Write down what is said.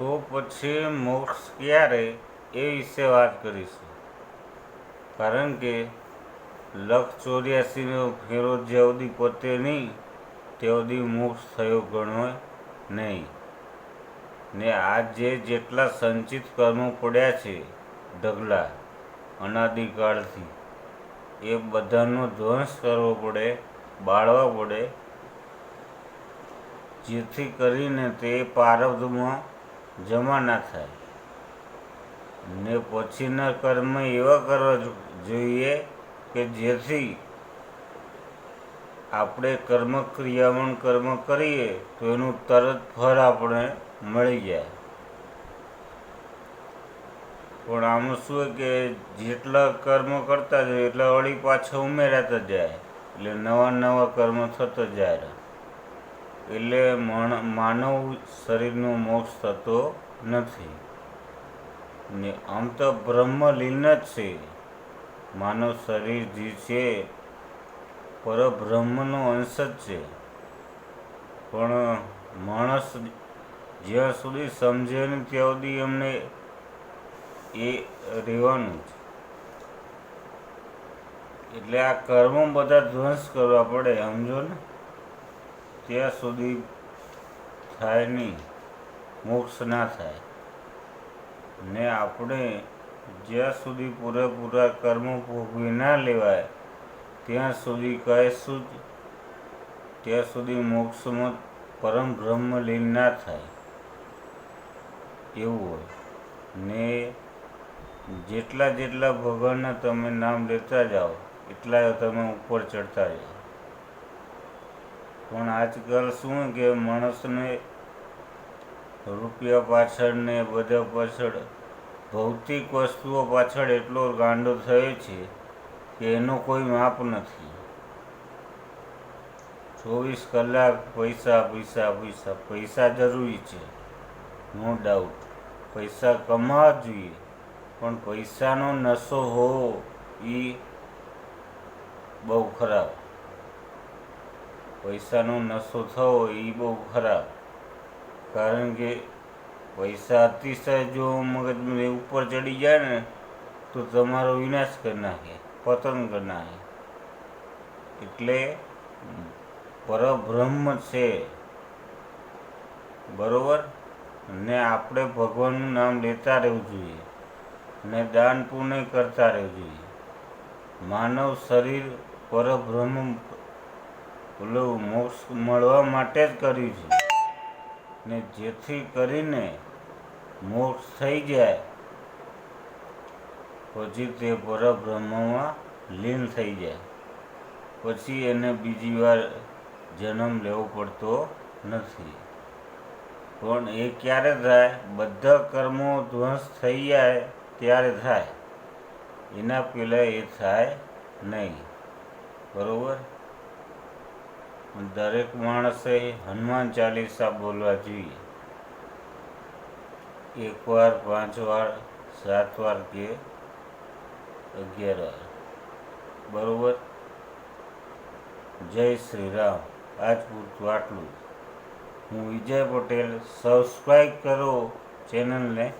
તો પછી મોક્ષ ક્યારે એ વિશે વાત કરીશું. કારણ કે લખ ચોર્યાસીનો ફેરો જ્યાં સુધી પતે નહીં ત્યાં સુધી મોક્ષ થયો ગણો નહીં. ને આ જે જેટલા સંચિત કર્મો પડ્યા છે ઢગલા, અનાદિકાળથી, એ બધાનો ધ્વંસ કરવો પડે, બાળવા પડે. જેથી કરીને તે પારબ્ધમાં જમા ના થાય. ને પછીના કર્મ એવા કરવા જોઈએ કે જેથી આપણે કર્મ ક્રિયામણ કર્મ કરીએ તો એનું તરત ફળ આપણે મળી જાય. પણ આમાં શું કે જેટલા કર્મ કરતા જાય, એટલા વળી પાછા ઉમેરાતા જાય. એટલે નવા નવા કર્મ થતા જાય. એટલે માનવ શરીરનો મોક્ષ થતો નથી. ને આમ તો બ્રહ્મલીન જ છે. માનવ શરીર જે છે, પરબ્રહ્મનો અંશ જ છે. પણ માણસ જ્યાં સુધી સમજે નહીં ત્યાં સુધી એમને એ રહેવાનું છે એટલે આ કર્મ બધા ધ્વંસ કરવા પડે, સમજો ને? ત્યાં સુધી થાય નહીં, મોક્ષ ના થાય. ને આપણે જ્યાં સુધી પૂરેપૂરા કર્મો ભોગવી ના લેવાય, ત્યાં સુધી કહીશું જ, ત્યાં સુધી મોક્ષમાં પરમ બ્રહ્મ લીન ના થાય. એવું હોય. ને જેટલા જેટલા ભગવાનના તમે નામ લેતા જાઓ, એટલા તમે ઉપર ચડતા જાઓ. પણ આજકાલ શું કે માણસને રૂપિયા પાછળ ને બધા પાછળ, ભૌતિક વસ્તુઓ પાછળ એટલો ગાંડો થયો છે કે એનો કોઈ માપ નથી. ચોવીસ કલાક પૈસા પૈસા પૈસા પૈસા જરૂરી છે, નો ડાઉટ પૈસા કમાવા જોઈએ, પણ પૈસાનો નશો હોવો એ બહુ ખરાબ. પૈસાનો નશો થવો એ બહુ ખરાબ. કારણ કે પૈસા અતિશય જો મગજ ઉપર ચડી જાય ને, તો તમારો વિનાશ કરી નાખે, પતન કરી નાખે. એટલે પરબ્રહ્મ છે. બરોબર? ને આપણે ભગવાનનું નામ લેતા રહેવું જોઈએ. ને દાન પુણ્ય કરતા રહેવું જોઈએ. માનવ શરીર પરબ્રહ્મ પેલું મોક્ષ મળવા માટે જ કર્યું છે. ને જેથી કરીને મોક્ષ થઈ જાય, પછી તે પરબ્રહ્મમાં લીન થઈ જાય. પછી એને બીજી વાર જન્મ લેવો પડતો નથી. પણ એ ક્યારે થાય? બધા કર્મો ધ્વંસ થઈ જાય ત્યારે થાય. એના પહેલાં એ થાય નહીં. બરોબર? દરેક માણસે હનુમાન ચાલીસા બોલવા જોઈએ. એક વાર, પાંચ વાર, સાત વાર કે અગિયાર વાર. બરોબર? જય શ્રી રામ. આજ પૂરતું આટલું. હું વિજય પટેલ. સબસ્ક્રાઈબ કરો ચેનલને.